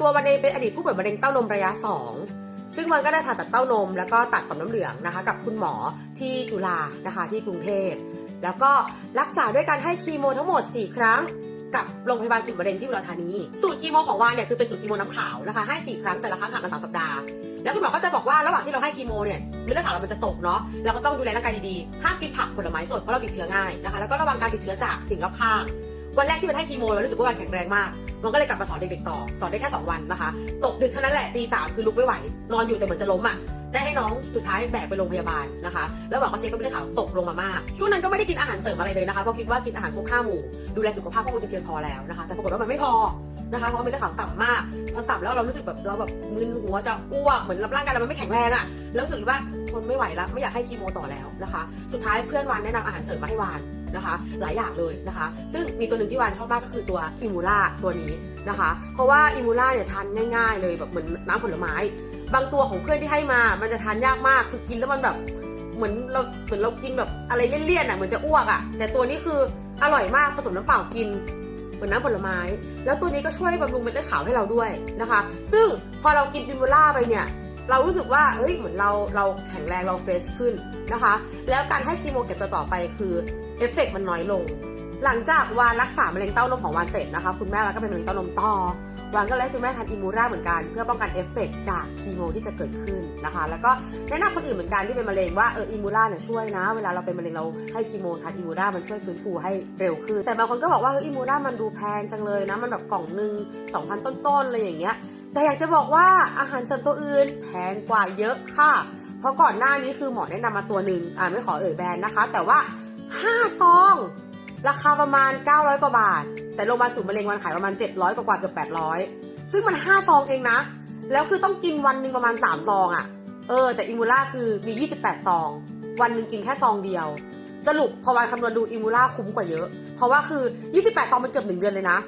ตัววันเองเป็นอดีตผู้ป่วยมะเร็งเต้านมระยะ 2 ซึ่งมันก็ได้ผ่าตัดเต้านม แล้วก็ตัดต่อมน้ำเหลืองนะคะ กับคุณหมอที่จุฬานะคะที่กรุงเทพ แล้วก็รักษาด้วยการให้คีโมทั้งหมด 4 ครั้งกับโรงพยาบาลศูนย์มะเร็งที่อุดรธานี สูตรคีโมของวานเนี่ยคือเป็นสูตรคีโมน้ำขาวนะคะ ให้ 4 ครั้งแต่ละครั้งห่างกัน3สัปดาห์ แล้วคุณหมอก็จะบอกว่าระหว่างที่เราให้คีโมเนี่ยเม็ดเลือดขาวเรามันจะตกเนาะ เราก็ต้องดูแลร่างกายดีๆ ห้ามกินผักผลไม้สดเพราะเราติดเชื้อง่ายนะคะ แล้วก็ระวังการติดเชื้อจากสิ่งรอบข้าง วันแรกที่มันให้คีโมเรารู้สึกว่าวันแข็งแรงมาก มันก็เลยกลับมาสอนเด็กๆต่อ สอนได้แค่ 2 วันนะคะ ตกดึกเท่านั้นแหละตีสามคือลุกไม่ไหว นอนอยู่แต่เหมือนจะล้มอะ ได้ให้น้องสุดท้ายแบกไปโรงพยาบาลนะคะ แล้วหมอก็เช็คก็ไม่ได้ข่าวตกลงมามาก ช่วงนั้นก็ไม่ได้กินอาหารเสริมอะไรเลยนะคะ เพราะคิดว่ากินอาหารครบห้าหมู่ดูแลสุขภาพก็คงจะเพียงพอแล้วนะคะ แต่ปรากฏว่ามันไม่พอ นะคะเพราะว่าเป็นเลือดขาวต่ำมากพอต่ำแล้วเรารู้สึกแบบเราแบบมึนหัวจะอ้วกเหมือนร่างกายเรามันไม่แข็งแรงอะแล้วรู้สึกว่าทนไม่ไหวแล้วไม่อยากให้คีโมต่อแล้วนะคะ สุดท้ายเพื่อนวานแนะนำอาหารเสริมมาให้วานนะคะ หลายอย่างเลยนะคะ ซึ่งมีตัวหนึ่งที่วานชอบมากก็คือตัวอิมูล่าตัวนี้นะคะ เพราะว่าอิมูล่าเนี่ยทานง่าย ๆ เลยแบบเหมือนน้ำผลไม้ บางตัวของเพื่อนที่ให้มา มันจะทานยากมากคือกินแล้วมันแบบเหมือนเราเหมือนเรากินแบบอะไรเลี่ยนๆอะเหมือนจะอ้วกอะแต่ตัวนี้คืออร่อยมากผสมน้ำเปล่ากิน เหมือนน้ำผลไม้ แล้วตัวนี้ก็ช่วยบำรุงเม็ดเลือดขาวให้เราด้วยนะคะ ซึ่งพอเรากินอิมูล่าไปเนี่ยเรารู้สึกว่าเฮ้ยเหมือนเราเราแข็งแรงเราเฟรชขึ้นนะคะ แล้วการให้คีโมเก็บตัวต่อไปคือเอฟเฟกต์มันน้อยลง หลังจากวานรักษามะเร็งเต้านมของวานเสร็จนะคะ คุณแม่วานก็เป็นมะเร็งเต้านมต่อ วานก็เลยให้คุณแม่ทานอิมูราเหมือนกัน เพื่อป้องกันเอฟเฟกต์จากคีโมที่จะเกิดขึ้นนะคะ แล้วก็แนะนำคนอื่นเหมือนกันที่เป็นมะเร็งว่าเอออิมูราเนี่ยช่วยนะ เวลาเราเป็นมะเร็งเราให้คีโมทานอิมูรามันช่วยฟื้นฟูให้เร็วขึ้นแต่บางคนก็บอกว่าเอออิมูรามันดูแพงจังเลยนะมันแบบกล่องหนึ่ง2,000 ต้นๆอะไรอย่างเงี้ยแต่อยากจะบอกว่าอาหารเสริมตัวอื่นแพงกว่าเยอะค่ะ เพราะก่อนหน้านี้คือหมอแนะนำมาตัวหนึ่งอ่าไม่ขอเอ่ยแบรนด์นะคะ แต่ว่า5ซอง ราคาประมาณ 900 กว่าบาท แต่โรงพยาบาลศูนย์มะเร็งวันขายประมาณ 700 กว่ากว่าเกือบ800 ซึ่งมัน 5 ซองเองนะ แล้วคือต้องกินวันหนึ่งประมาณ 3 ซองอะ่ะ เออ แต่อิมูล่าคือมี 28 ซอง วันหนึ่งกินแค่ซองเดียว สรุปพอวันคำนวณดูอิมูล่าคุ้มกว่าเยอะ เพราะว่าคือ 28 ซองมันเกือบ1เดือนเลยนะ